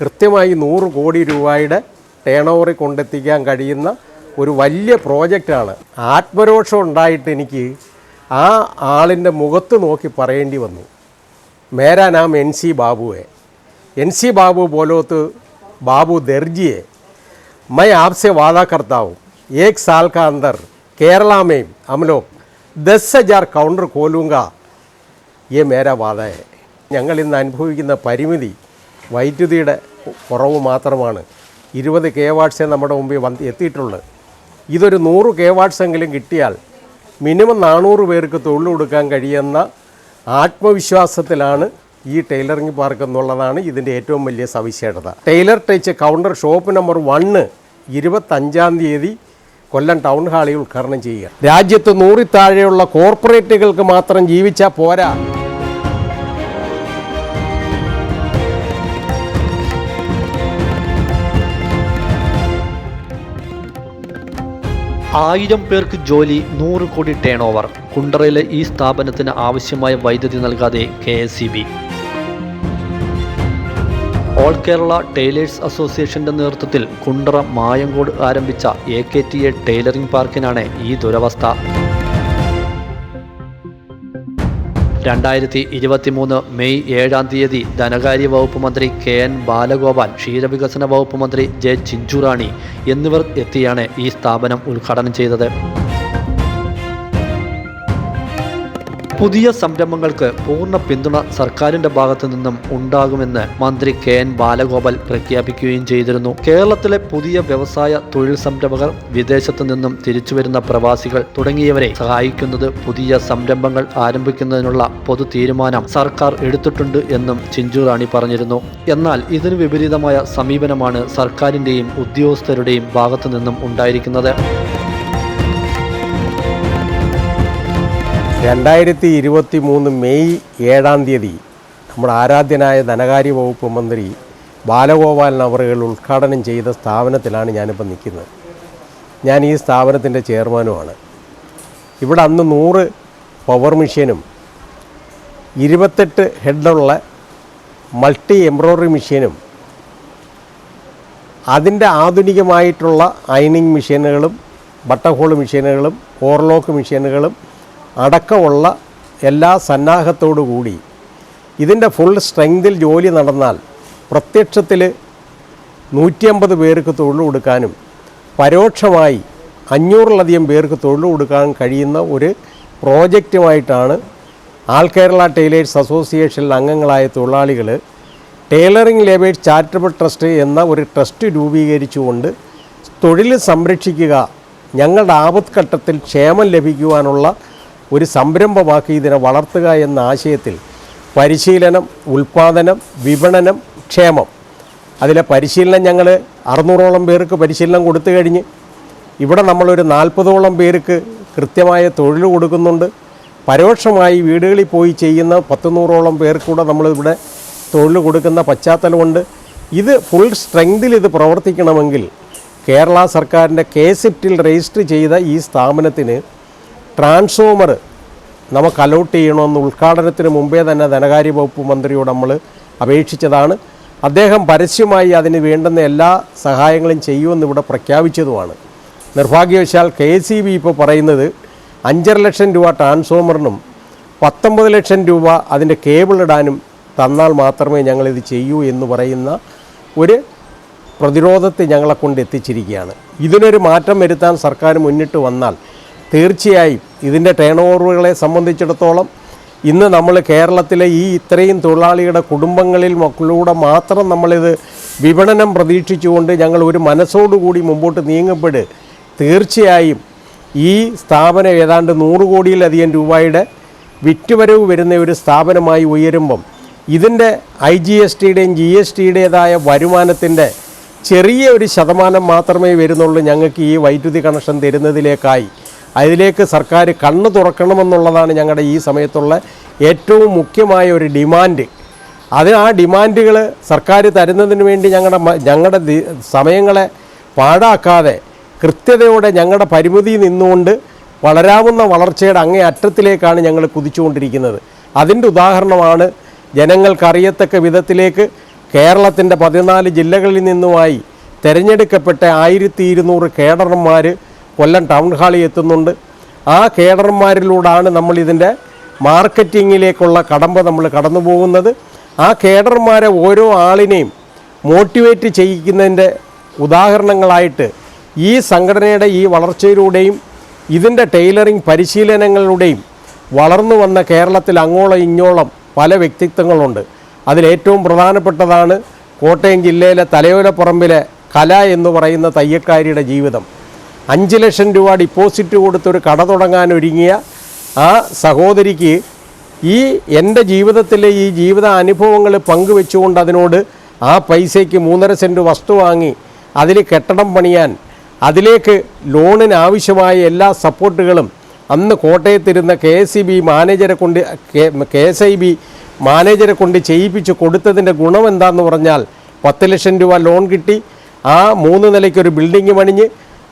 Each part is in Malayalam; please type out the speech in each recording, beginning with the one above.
കൃത്യമായി നൂറ് കോടി രൂപയുടെ ടേൺ ഓവറിൽ കൊണ്ടെത്തിക്കാൻ കഴിയുന്ന ഒരു വലിയ പ്രോജക്റ്റാണ് ആത്മരോഷം ഉണ്ടായിട്ട് എനിക്ക് ആ ആളിൻ്റെ മുഖത്ത് നോക്കി പറയേണ്ടി വന്നു मेरा नाम एन सी बाबू है एन सी बाबू बोलो तो बाबू दर्जी है मैं आपसे वादा करता हूँ एक साल का अंदर केरला में हम लोग दस हज़ार काउंटर खोलूँगा ये मेरा वादा है ഞങ്ങൾ ഇന്ന് അനുഭവിക്കുന്ന പരിമിതി വൈദ്യുതിയുടെ കുറവ് മാത്രമാണ്. ഇരുപത് കെ വാട്ട്സേ നമ്മുടെ മുമ്പിൽ വന്ന് എത്തിയിട്ടുള്ളത് ഇതൊരു നൂറ് കെ വാട്ട്സ് എങ്കിലും കിട്ടിയാൽ മിനിമം നാനൂറ് പേർക്ക് തൊഴിൽ കൊടുക്കാൻ കഴിയുന്ന ആത്മവിശ്വാസത്തിലാണ് ഈ ടൈലറിംഗ് പാർക്ക് എന്നുള്ളതാണ് ഇതിന്റെ ഏറ്റവും വലിയ സവിശേഷത. Tailor touch counter shop number one ഇരുപത്തഞ്ചാം തീയതി കൊല്ലം ടൗൺ ഹാളിൽ ഉദ്ഘാടനം ചെയ്യുക. രാജ്യത്ത് നൂറിൽ താഴെയുള്ള കോർപ്പറേറ്റുകൾക്ക് മാത്രം ജീവിച്ചാൽ പോരാ. ആയിരം പേർക്ക് ജോലി നൂറ് കോടി ടേൺ ഓവർ കുണ്ടറയിലെ ഈ സ്ഥാപനത്തിന് ആവശ്യമായ വൈദ്യുതി നൽകാതെ K S B. All Kerala tailors അസോസിയേഷന്റെ നേതൃത്വത്തിൽ കുണ്ടറ മായങ്കോട് ആരംഭിച്ച A K T A tailoring പാർക്കിനാണ് ഈ ദുരവസ്ഥ. രണ്ടായിരത്തി ഇരുപത്തിമൂന്ന് മെയ് ഏഴാം തീയതി ധനകാര്യ വകുപ്പ് മന്ത്രി കെ എൻ ബാലഗോപാൽ ക്ഷീരവികസന വകുപ്പ് മന്ത്രി ജെ ചിഞ്ചുറാണി എന്നിവർ എത്തിയാണ് ഈ സ്ഥാപനം ഉദ്ഘാടനം ചെയ്തത്. പുതിയ സംരംഭങ്ങൾക്ക് പൂർണ പിന്തുണ സർക്കാരിന്റെ ഭാഗത്തു നിന്നും ഉണ്ടാകുമെന്ന് മന്ത്രി കെ എൻ ബാലഗോപാൽ പ്രഖ്യാപിക്കുകയും ചെയ്തിരുന്നു. കേരളത്തിലെ പുതിയ വ്യവസായ തൊഴിൽ സംരംഭകർ വിദേശത്തു നിന്നും തിരിച്ചുവരുന്ന പ്രവാസികൾ തുടങ്ങിയവരെ സഹായിക്കുന്നത് പുതിയ സംരംഭങ്ങൾ ആരംഭിക്കുന്നതിനുള്ള പൊതു തീരുമാനം സർക്കാർ എടുത്തിട്ടുണ്ട് എന്നും ചിഞ്ചു റാണി പറഞ്ഞിരുന്നു. എന്നാൽ ഇതിന് വിപരീതമായ സമീപനമാണ് സർക്കാരിന്റെയും ഉദ്യോഗസ്ഥരുടെയും ഭാഗത്തു നിന്നും ഉണ്ടായിരിക്കുന്നത്. രണ്ടായിരത്തി ഇരുപത്തി മൂന്ന് മെയ് ഏഴാം തീയതി നമ്മുടെ ആരാധ്യനായ ധനകാര്യ വകുപ്പ് മന്ത്രി ബാലഗോപാലൻ അവറുകൾ ഉദ്ഘാടനം ചെയ്ത സ്ഥാപനത്തിലാണ് ഞാനിപ്പോൾ നിൽക്കുന്നത്. ഞാൻ ഈ സ്ഥാപനത്തിന്റെ ചെയർമാനുമാണ്. ഇവിടെ അന്ന് നൂറ് പവർ മെഷീനും ഇരുപത്തെട്ട് ഹെഡുള്ള മൾട്ടി എംബ്രോയ്ഡറി മെഷീനും അതിന്റെ ആധുനികമായിട്ടുള്ള അയണിങ് മെഷീനുകളും ബട്ടർഹോൾ മെഷീനുകളും ഓവർലോക്ക് മെഷീനുകളും അടക്കമുള്ള എല്ലാ സന്നാഹത്തോടു കൂടി ഇതിന്റെ ഫുൾ സ്ട്രെങ്തിൽ ജോലി നടന്നാൽ പ്രത്യക്ഷത്തിൽ നൂറ്റി അമ്പത് പേർക്ക് തൊഴിൽ കൊടുക്കാനും പരോക്ഷമായി അഞ്ഞൂറിലധികം പേർക്ക് തൊഴിൽ കൊടുക്കാൻ കഴിയുന്ന ഒരു പ്രോജക്റ്റുമായിട്ടാണ് ആൾ കേരള ടൈലേഴ്സ് അസോസിയേഷനിൽ അംഗങ്ങളായ തൊഴിലാളികൾ ടൈലറിംഗ് ലേബേഴ്സ് ചാരിറ്റബിൾ ട്രസ്റ്റ് എന്ന ഒരു ട്രസ്റ്റ് രൂപീകരിച്ചുകൊണ്ട് തൊഴിൽ സംരക്ഷിക്കുക ഞങ്ങളുടെ ആപത്ഘട്ടത്തിൽ ക്ഷേമം ലഭിക്കുവാനുള്ള ഒരു സംരംഭമാക്കി ഇതിനെ വളർത്തുക എന്ന ആശയത്തിൽ പരിശീലനം ഉൽപ്പാദനം വിപണനം ക്ഷേമം. അതിലെ പരിശീലനം ഞങ്ങൾ അറുന്നൂറോളം പേർക്ക് പരിശീലനം കൊടുത്തു കഴിഞ്ഞ് ഇവിടെ നമ്മളൊരു നാൽപ്പതോളം പേർക്ക് കൃത്യമായ തൊഴിൽ കൊടുക്കുന്നുണ്ട്. പരോക്ഷമായി വീടുകളിൽ പോയി ചെയ്യുന്ന പത്തുനൂറോളം പേർക്കൂടെ നമ്മളിവിടെ തൊഴിൽ കൊടുക്കുന്ന പശ്ചാത്തലമുണ്ട്. ഇത് ഫുൾ സ്ട്രെങ്തിൽ ഇത് പ്രവർത്തിക്കണമെങ്കിൽ കേരള സർക്കാരിന്റെ കെ സിഫ്റ്റിൽ രജിസ്റ്റർ ചെയ്ത ഈ സ്ഥാപനത്തിന് ട്രാൻസ്ഫോമർ നമുക്ക് അലോട്ട് ചെയ്യണമെന്ന് ഉദ്ഘാടനത്തിന് മുമ്പേ തന്നെ ധനകാര്യ വകുപ്പ് മന്ത്രിയോട് നമ്മൾ അപേക്ഷിച്ചതാണ്. അദ്ദേഹം പരസ്യമായി അതിന് വേണ്ടുന്ന എല്ലാ സഹായങ്ങളും ചെയ്യുമെന്ന് ഇവിടെ പ്രഖ്യാപിച്ചതുമാണ്. നിർഭാഗ്യവശാൽ കെ സി ബി ഇപ്പോൾ പറയുന്നത് അഞ്ചര ലക്ഷം രൂപ ട്രാൻസ്ഫോമറിനും പത്തൊമ്പത് ലക്ഷം രൂപ അതിന്റെ കേബിൾ ഇടാനും തന്നാൽ മാത്രമേ ഞങ്ങളിത് ചെയ്യൂ എന്ന് പറയുന്ന ഒരു പ്രതിരോധത്തെ ഞങ്ങളെ കൊണ്ട് എത്തിച്ചിരിക്കുകയാണ്. ഇതിനൊരു മാറ്റം വരുത്താൻ സർക്കാർ മുന്നിട്ട് വന്നാൽ തീർച്ചയായും ഇതിന്റെ ടേൺ ഓവറുകളെ സംബന്ധിച്ചിടത്തോളം ഇന്ന് നമ്മൾ കേരളത്തിലെ ഈ ഇത്രയും തൊഴിലാളികളുടെ കുടുംബങ്ങളിൽ മക്കളിലൂടെ മാത്രം നമ്മളിത് വിപണനം പ്രതീക്ഷിച്ചുകൊണ്ട് ഞങ്ങൾ ഒരു മനസ്സോടുകൂടി മുമ്പോട്ട് നീങ്ങുമ്പോൾ തീർച്ചയായും ഈ സ്ഥാപനം ഏതാണ്ട് നൂറ് കോടിയിലധികം രൂപയുടെ വിറ്റുവരവ് വരുന്ന ഒരു സ്ഥാപനമായി ഉയരുമ്പം ഇതിന്റെ ഐ ജി എസ് ടിയുടെയും ജി എസ് ടിയുടേതായ വരുമാനത്തിന്റെ ചെറിയ ഒരു ശതമാനം മാത്രമേ വരുന്നുള്ളൂ ഞങ്ങൾക്ക് ഈ വൈദ്യുതി കണക്ഷൻ തരുന്നതിലേക്കായി. അതിലേക്ക് സർക്കാർ കണ്ണ് തുറക്കണമെന്നുള്ളതാണ് ഞങ്ങളുടെ ഈ സമയത്തുള്ള ഏറ്റവും മുഖ്യമായ ഒരു ഡിമാൻഡ്. അത് ആ ഡിമാൻഡുകൾ സർക്കാർ തരുന്നതിന് വേണ്ടി ഞങ്ങളുടെ ഞങ്ങളുടെ സമയങ്ങളെ പാഴാക്കാതെ കൃത്യതയോടെ ഞങ്ങളുടെ പരിമിതി നിന്നുകൊണ്ട് വളരാവുന്ന വളർച്ചയുടെ അങ്ങേ അറ്റത്തിലേക്കാണ് ഞങ്ങൾ കുതിച്ചുകൊണ്ടിരിക്കുന്നത്. അതിന്റെ ഉദാഹരണമാണ് ജനങ്ങൾക്കറിയത്തക്ക വിധത്തിലേക്ക് കേരളത്തിന്റെ പതിനാല് ജില്ലകളിൽ നിന്നുമായി തിരഞ്ഞെടുക്കപ്പെട്ട ആയിരത്തി ഇരുന്നൂറ് കേഡർമാർ കൊല്ലം ടൗൺ ഹാളിൽ എത്തുന്നുണ്ട്. ആ കേഡർമാരിലൂടെയാണ് നമ്മളിതിന്റെ മാർക്കറ്റിങ്ങിലേക്കുള്ള കടമ്പ നമ്മൾ കടന്നു പോകുന്നത് ആ കേഡർമാരെ ഓരോ ആളിനെയും മോട്ടിവേറ്റ് ചെയ്യിക്കുന്നതിന്റെ ഉദാഹരണങ്ങളായിട്ട് ഈ സംഘടനയുടെ ഈ വളർച്ചയിലൂടെയും ഇതിന്റെ ടൈലറിംഗ് പരിശീലനങ്ങളിലൂടെയും വളർന്നു വന്ന കേരളത്തിൽ അങ്ങോളം ഇങ്ങോളം പല വ്യക്തിത്വങ്ങളുണ്ട്. അതിലേറ്റവും പ്രധാനപ്പെട്ടതാണ് കോട്ടയം ജില്ലയിലെ തലയോലപ്പറമ്പിലെ കല എന്ന് പറയുന്ന തയ്യക്കാരിയുടെ ജീവിതം. അഞ്ച് ലക്ഷം രൂപ ഡിപ്പോസിറ്റ് കൊടുത്തൊരു കട തുടങ്ങാൻ ഒരുങ്ങിയ ആ സഹോദരിക്ക് ഈ എന്റെ ജീവിതത്തിലെ ഈ ജീവിത അനുഭവങ്ങൾ പങ്കുവെച്ചുകൊണ്ട് അതിനോട് ആ പൈസയ്ക്ക് മൂന്നര സെന്റ് വസ്തു വാങ്ങി അതിൽ കെട്ടിടം പണിയാൻ അതിലേക്ക് ലോണിന് ആവശ്യമായ എല്ലാ സപ്പോർട്ടുകളും അന്ന് കോട്ടയത്തിരുന്ന കെ എസ് ഇ ബി മാനേജരെ കൊണ്ട് കെ എസ് ഐ ബി മാനേജരെ കൊണ്ട് ചെയ്യിപ്പിച്ച് കൊടുത്തതിന്റെ ഗുണം എന്താണെന്ന് പറഞ്ഞാൽ പത്ത് ലക്ഷം രൂപ ലോൺ കിട്ടി. ആ മൂന്ന് നിലയ്ക്കൊരു ബിൽഡിംഗ് പണിഞ്ഞ്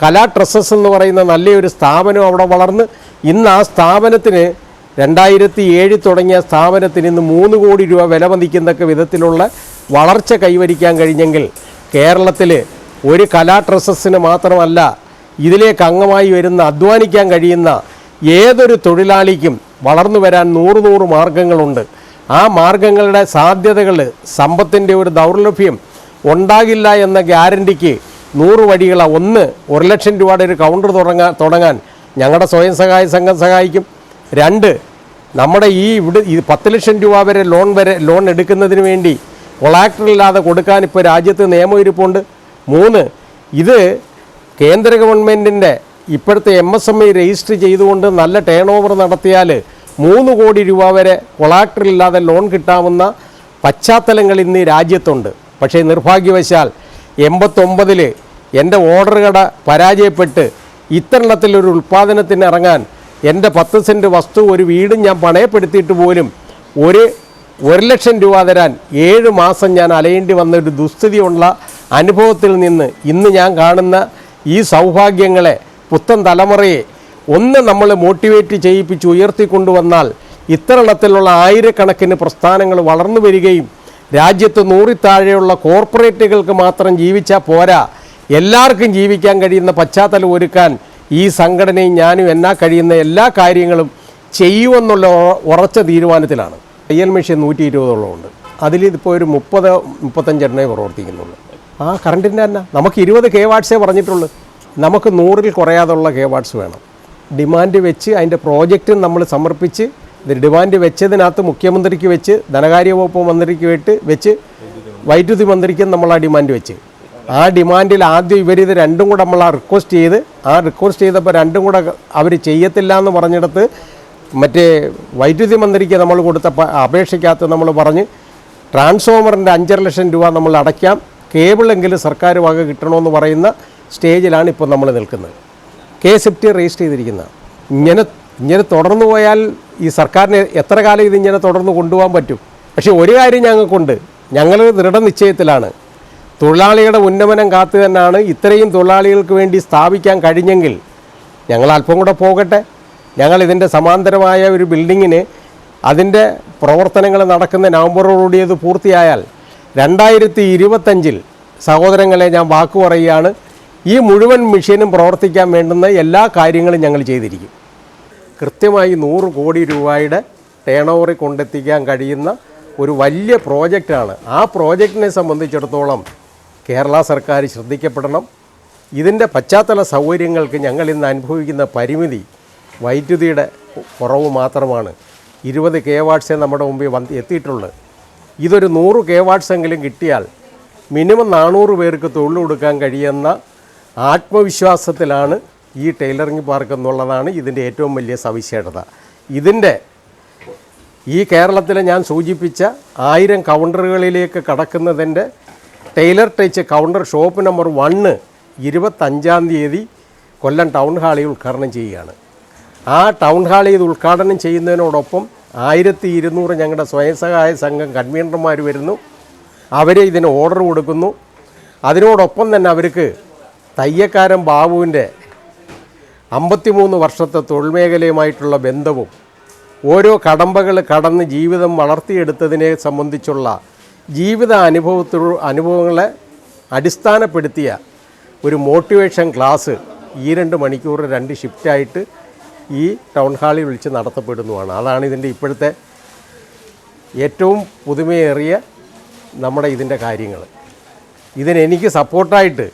കലാ ട്രസ്സസ് എന്ന് പറയുന്ന നല്ലൊരു സ്ഥാപനം അവിടെ വളർന്ന് ഇന്ന് ആ സ്ഥാപനത്തിന് രണ്ടായിരത്തി ഏഴിൽ തുടങ്ങിയ സ്ഥാപനത്തിന് ഇന്ന് മൂന്ന് കോടി രൂപ വില മതിക്കുന്നൊക്കെ വിധത്തിലുള്ള വളർച്ച കൈവരിക്കാൻ കഴിഞ്ഞെങ്കിൽ കേരളത്തിൽ ഒരു കലാ ട്രസ്സസിന് മാത്രമല്ല ഇതിലേക്ക് അംഗമായി വരുന്ന അധ്വാനിക്കാൻ കഴിയുന്ന ഏതൊരു തൊഴിലാളിക്കും വളർന്നു വരാൻ നൂറ് നൂറ് മാർഗങ്ങളുണ്ട്. ആ മാർഗങ്ങളുടെ സാധ്യതകൾ സമ്പത്തിന്റെ ഒരു ദൗർലഭ്യം ഉണ്ടാകില്ല എന്ന ഗ്യാരണ്ടിക്ക് നൂറ് വഴികളാണ് ഒന്ന് ഒരു ലക്ഷം രൂപയുടെ ഒരു കൗണ്ടർ തുടങ്ങാൻ തുടങ്ങാൻ ഞങ്ങളുടെ സ്വയം സഹായ സംഘം സഹായിക്കും. രണ്ട് നമ്മുടെ ഈ ഇവിടെ ഈ പത്ത് ലക്ഷം രൂപ വരെ ലോൺ വരെ ലോൺ എടുക്കുന്നതിന് വേണ്ടി കൊളാക്ടറില്ലാതെ കൊടുക്കാൻ ഇപ്പോൾ രാജ്യത്ത് നിയമവിരിപ്പുണ്ട് മൂന്ന് ഇത് കേന്ദ്ര ഗവൺമെന്റിന്റെ ഇപ്പോഴത്തെ M S M I register ചെയ്തുകൊണ്ട് നല്ല ടേൺ ഓവർ നടത്തിയാൽ മൂന്ന് കോടി രൂപ വരെ കൊളാക്ടറില്ലാതെ ലോൺ കിട്ടാവുന്ന പശ്ചാത്തലങ്ങൾ ഇന്ന് രാജ്യത്തുണ്ട്. പക്ഷേ നിർഭാഗ്യവശാൽ എൺപത്തൊമ്പതിൽ എന്റെ ഓർഡർ കട പരാജയപ്പെട്ട് ഇത്തരണത്തിലൊരു ഉൽപ്പാദനത്തിന് ഇറങ്ങാൻ എന്റെ പത്ത് സെന്റ് വസ്തു ഒരു വീടും ഞാൻ പണയപ്പെടുത്തിയിട്ട് പോലും ഒരു ഒരു ലക്ഷം രൂപ തരാൻ ഏഴ് മാസം ഞാൻ അലയേണ്ടി വന്ന ഒരു ദുസ്ഥിതിയുള്ള അനുഭവത്തിൽ നിന്ന് ഇന്ന് ഞാൻ കാണുന്ന ഈ സൗഭാഗ്യങ്ങളെ പുത്തൻ തലമുറയെ ഒന്ന് നമ്മൾ മോട്ടിവേറ്റ് ചെയ്യിപ്പിച്ച് ഉയർത്തിക്കൊണ്ടുവന്നാൽ ഇത്തരണത്തിലുള്ള ആയിരക്കണക്കിന് പ്രസ്ഥാനങ്ങൾ വളർന്നു വരികയും രാജ്യത്ത് നൂറിത്താഴെയുള്ള കോർപ്പറേറ്റുകൾക്ക് മാത്രം ജീവിച്ചാൽ പോരാ. എല്ലാവർക്കും ജീവിക്കാൻ കഴിയുന്ന പശ്ചാത്തലം ഒരുക്കാൻ ഈ സംഘടനയും ഞാനും എന്നാ കഴിയുന്ന എല്ലാ കാര്യങ്ങളും ചെയ്യുമെന്നുള്ള ഉറച്ച തീരുമാനത്തിലാണ്. തയ്യൽ മെഷീൻ നൂറ്റി ഇരുപതോളം ഉണ്ട് അതിലിതിപ്പോൾ ഒരു മുപ്പത് മുപ്പത്തഞ്ചെണ്ണേ പ്രവർത്തിക്കുന്നുള്ളൂ. ആ കറണ്ടിന്റെ തന്നെ. നമുക്ക് ഇരുപത് കെ വാട്ട്സേ പറഞ്ഞിട്ടുള്ളൂ. നമുക്ക് നൂറിൽ കുറയാതുള്ള കെ വാട്ട്സ് വേണം. ഡിമാൻഡ് വെച്ച് അതിന്റെ പ്രോജക്റ്റും നമ്മൾ സമർപ്പിച്ച് ഡിമാൻഡ് വെച്ചതിനകത്ത് മുഖ്യമന്ത്രിക്ക് വെച്ച് ധനകാര്യ വകുപ്പ് മന്ത്രിക്ക് വെട്ട് വെച്ച് വൈദ്യുതി മന്ത്രിക്കും നമ്മൾ ആ ഡിമാൻഡ് വെച്ച്. ആ ഡിമാൻഡിൽ ആദ്യം ഇവരിത് രണ്ടും കൂടെ നമ്മൾ റിക്വസ്റ്റ് ചെയ്ത് ആ റിക്വസ്റ്റ് ചെയ്തപ്പോൾ രണ്ടും കൂടെ അവർ ചെയ്യത്തില്ല എന്ന് പറഞ്ഞിടത്ത് മറ്റേ വൈദ്യുതി മന്ത്രിക്ക് നമ്മൾ കൊടുത്ത അപേക്ഷയ്ക്കകത്ത് നമ്മൾ പറഞ്ഞ് ട്രാൻസ്ഫോമറിന്റെ അഞ്ചര ലക്ഷം രൂപ നമ്മൾ അടയ്ക്കാം കേബിളെങ്കിലും സർക്കാർ വക കിട്ടണമെന്ന് പറയുന്ന സ്റ്റേജിലാണ് ഇപ്പോൾ നമ്മൾ നിൽക്കുന്നത്. കെ സെപ്റ്റി രജിസ്റ്റർ ചെയ്തിരിക്കുന്ന. ഇങ്ങനെ ഇങ്ങനെ തുടർന്നു പോയാൽ ഈ സർക്കാരിന് എത്ര കാലം ഇത് ഇങ്ങനെ തുടർന്ന് കൊണ്ടുപോകാൻ പറ്റും? പക്ഷേ ഒരു കാര്യം ഞങ്ങൾക്കുണ്ട്. ഞങ്ങൾ ദൃഢനിശ്ചയത്തിലാണ്. തൊഴിലാളികളുടെ ഉന്നമനം കാത്തു തന്നെയാണ് ഇത്രയും തൊഴിലാളികൾക്ക് വേണ്ടി സ്ഥാപിക്കാൻ കഴിഞ്ഞെങ്കിൽ ഞങ്ങൾ അല്പം കൂടെ പോകട്ടെ. ഞങ്ങൾ ഇതിന്റെ സമാന്തരമായ ഒരു ബിൽഡിങ്ങിന് അതിന്റെ പ്രവർത്തനങ്ങൾ നടക്കുന്ന നവംബറോടുകൂടി അത് പൂർത്തിയായാൽ രണ്ടായിരത്തി ഇരുപത്തഞ്ചിൽ സഹോദരങ്ങളെ ഞാൻ വാക്കു പറയുകയാണ് ഈ മുഴുവൻ മെഷീനും പ്രവർത്തിക്കാൻ വേണ്ടുന്ന എല്ലാ കാര്യങ്ങളും ഞങ്ങൾ ചെയ്തിരിക്കും. കൃത്യമായി നൂറ് കോടി രൂപയുടെ ടേൺ ഓവറിൽ കൊണ്ടെത്തിക്കാൻ കഴിയുന്ന ഒരു വലിയ പ്രോജക്റ്റാണ്. ആ പ്രോജക്റ്റിനെ സംബന്ധിച്ചിടത്തോളം കേരള സർക്കാർ ശ്രദ്ധിക്കപ്പെടണം. ഇതിന്റെ പശ്ചാത്തല സൗകര്യങ്ങൾക്ക് ഞങ്ങൾ ഇന്ന് അനുഭവിക്കുന്ന പരിമിതി വൈദ്യുതിയുടെ കുറവ് മാത്രമാണ്. ഇരുപത് കെ വാട്ട്സേ നമ്മുടെ മുമ്പിൽ വന്ന് എത്തിയിട്ടുള്ളത് ഇതൊരു നൂറ് കെ വാട്ട്സ് എങ്കിലും കിട്ടിയാൽ മിനിമം നാനൂറ് പേർക്ക് തൊഴിൽ കൊടുക്കാൻ കഴിയുന്ന ആത്മവിശ്വാസത്തിലാണ് ഈ ടൈലറിംഗ് പാർക്ക് എന്നുള്ളതാണ് ഇതിന്റെ ഏറ്റവും വലിയ സവിശേഷത. ഇതിന്റെ ഈ കേരളത്തിലെ ഞാൻ സൂചിപ്പിച്ച ആയിരം കൗണ്ടറുകളിലേക്ക് കടക്കുന്നതിന്റെ tailor touch counter shop number one ഇരുപത്തഞ്ചാം തീയതി കൊല്ലം ടൗൺ ഹാളിൽ ഉദ്ഘാടനം ചെയ്യുകയാണ്. ആ ടൗൺ ഹാളിൽ ഇത് ഉദ്ഘാടനം ചെയ്യുന്നതിനോടൊപ്പം ആയിരത്തി ഇരുന്നൂറ് ഞങ്ങളുടെ സ്വയം സഹായ സംഘം കൺവീനർമാർ വരുന്നു. അവർ ഇതിന് ഓർഡർ കൊടുക്കുന്നു. അതിനോടൊപ്പം തന്നെ അവർക്ക് തയ്യക്കാരൻ ബാബുവിന്റെ അമ്പത്തിമൂന്ന് വർഷത്തെ തൊഴിൽ മേഖലയുമായിട്ടുള്ള ബന്ധവും ഓരോ കടമ്പകൾ കടന്ന് ജീവിതം വളർത്തിയെടുത്തതിനെ സംബന്ധിച്ചുള്ള ജീവിത അനുഭവത്തിൽ അനുഭവങ്ങളെ അടിസ്ഥാനപ്പെടുത്തിയ ഒരു മോട്ടിവേഷൻ ക്ലാസ് ഈ രണ്ട് മണിക്കൂർ രണ്ട് ഷിഫ്റ്റായിട്ട് ഈ ടൗൺ ഹാളിൽ വിളിച്ച് നടത്തപ്പെടുന്നതാണ്. അതാണ് ഇതിന്റെ ഇപ്പോഴത്തെ ഏറ്റവും പുതുമയേറിയ നമ്മുടെ ഇതിന്റെ കാര്യങ്ങൾ. ഇതിനെനിക്ക് സപ്പോർട്ടായിട്ട്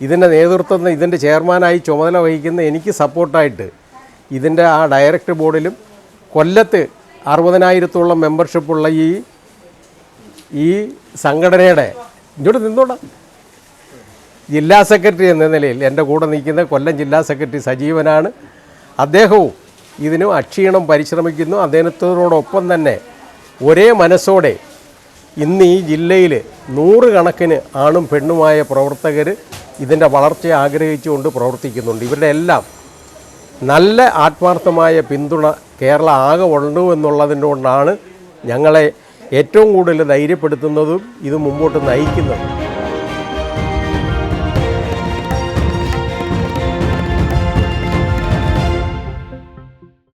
ഇതിന്റെ നേതൃത്വം ഇതിന്റെ ചെയർമാനായി ചുമതല വഹിക്കുന്ന എനിക്ക് സപ്പോർട്ടായിട്ട് ഇതിന്റെ ആ ഡയറക്ടർ ബോർഡിലും കൊല്ലത്ത് അറുപതിനായിരത്തോളം മെമ്പർഷിപ്പുള്ള ഈ ഈ സംഘടനയുടെ ഇങ്ങോട്ട് നിന്നോടാ. ജില്ലാ സെക്രട്ടറി എന്ന നിലയിൽ എന്റെ കൂടെ നിൽക്കുന്ന കൊല്ലം ജില്ലാ സെക്രട്ടറി സജീവനാണ്. അദ്ദേഹവും ഇതിനും അക്ഷീണം പരിശ്രമിക്കുന്നു. അദ്ദേഹത്തോടൊപ്പം തന്നെ ഒരേ മനസ്സോടെ ഇന്ന് ഈ ജില്ലയിൽ നൂറുകണക്കിന് ആണും പെണ്ണുമായ പ്രവർത്തകർ ഇതിന്റെ വളർച്ചയെ ആഗ്രഹിച്ചുകൊണ്ട് പ്രവർത്തിക്കുന്നുണ്ട്. ഇവരുടെ എല്ലാം നല്ല ആത്മാർത്ഥമായ പിന്തുണ കേരള ആകെ ഉണ്ട് എന്നുള്ളതിന്റെ കൊണ്ടാണ് ഞങ്ങളെ ഏറ്റവും കൂടുതൽ ധൈര്യപ്പെടുത്തുന്നതും ഇത് മുമ്പോട്ട് നയിക്കുന്നതും.